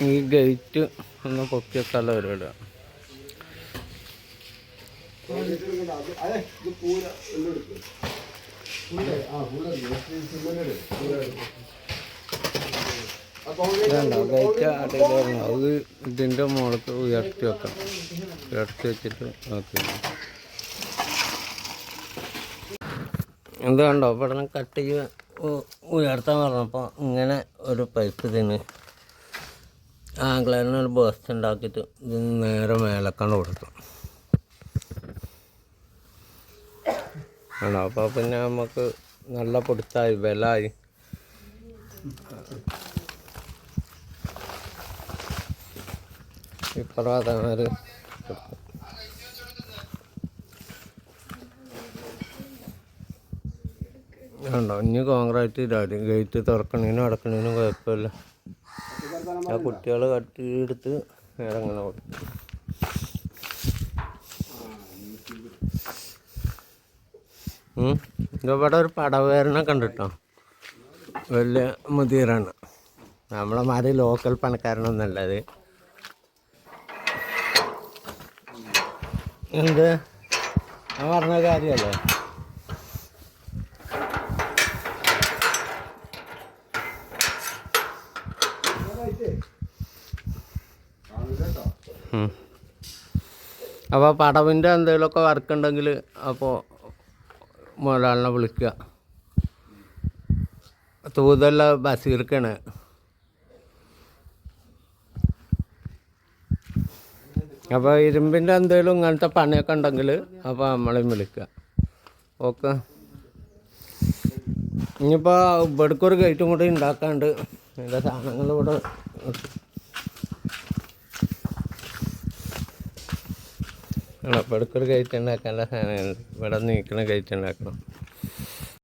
ഈ ഗേറ്റ് ഒന്ന് പൊക്കിയ സ്ഥലം ഇതുണ്ടോ? ഗേറ്റ് അടിയിലായിരുന്നു അത് ഇതിന്റെ മുകളിൽ ഉയർത്തി വെക്കണം. ഉയർത്തി വെച്ചിട്ട് നോക്കി. എന്ത് കണ്ടോ? ഇവിടെ കട്ട് ചെയ്യുക ഉയർത്താൻ പറഞ്ഞപ്പോൾ ഇങ്ങനെ ഒരു പൈപ്പ് ഇതിന് ആംഗ്ലറിന് ഒരു ബോസ്റ്റ് ഉണ്ടാക്കിയിട്ട് ഇത് നേരെ മേലക്കാണ്ട് കൊടുക്കും ആണോ? അപ്പോൾ പിന്നെ നമുക്ക് നല്ല പൊടുത്തായി വിലായി. ഇപ്പറാതെ കൊടുത്തു. ഉണ്ടോ ഇനി കോൺക്രീറ്റ് ഇടാതി ഗേറ്റ് തുറക്കണേനും അടക്കണേനും കുഴപ്പമില്ല. ആ കുട്ടികൾ കട്ടിയെടുത്ത് കൊടുക്കും ഉം. ഇവിടെ ഒരു പടവേരനെ കണ്ടിട്ടോ? വലിയ മുതിരാണ്. നമ്മളെ മാതിരി ലോക്കൽ പണക്കാരനൊന്നല്ല അത് എന്ത്? ഞാൻ പറഞ്ഞ കാര്യമല്ലേ? അപ്പോൾ പടവിന്റെ എന്തെങ്കിലുമൊക്കെ വർക്ക് ഉണ്ടെങ്കിൽ അപ്പോൾ മുതലാളിനെ വിളിക്കുക. തൂതല്ല ബസീർക്കാണ്. അപ്പോൾ ഇരുമ്പിന്റെ എന്തെങ്കിലും ഇങ്ങനത്തെ പണിയൊക്കെ ഉണ്ടെങ്കിൽ അപ്പോൾ നമ്മളെയും വിളിക്കുക. ഓക്കെ. ഇനിയിപ്പോൾ ഇവിടേക്കൊരു ഗേറ്റും കൂടി ഉണ്ടാക്കാണ്ട് അതിന്റെ സാധനങ്ങൾ ഇവിടെ ആണോ? ഇവിടേക്കൊരു ഗേറ്റ് ഉണ്ടാക്കാനുള്ള സാധനം ഇവിടെ നീക്കണ കയറ്റുണ്ടാക്കണം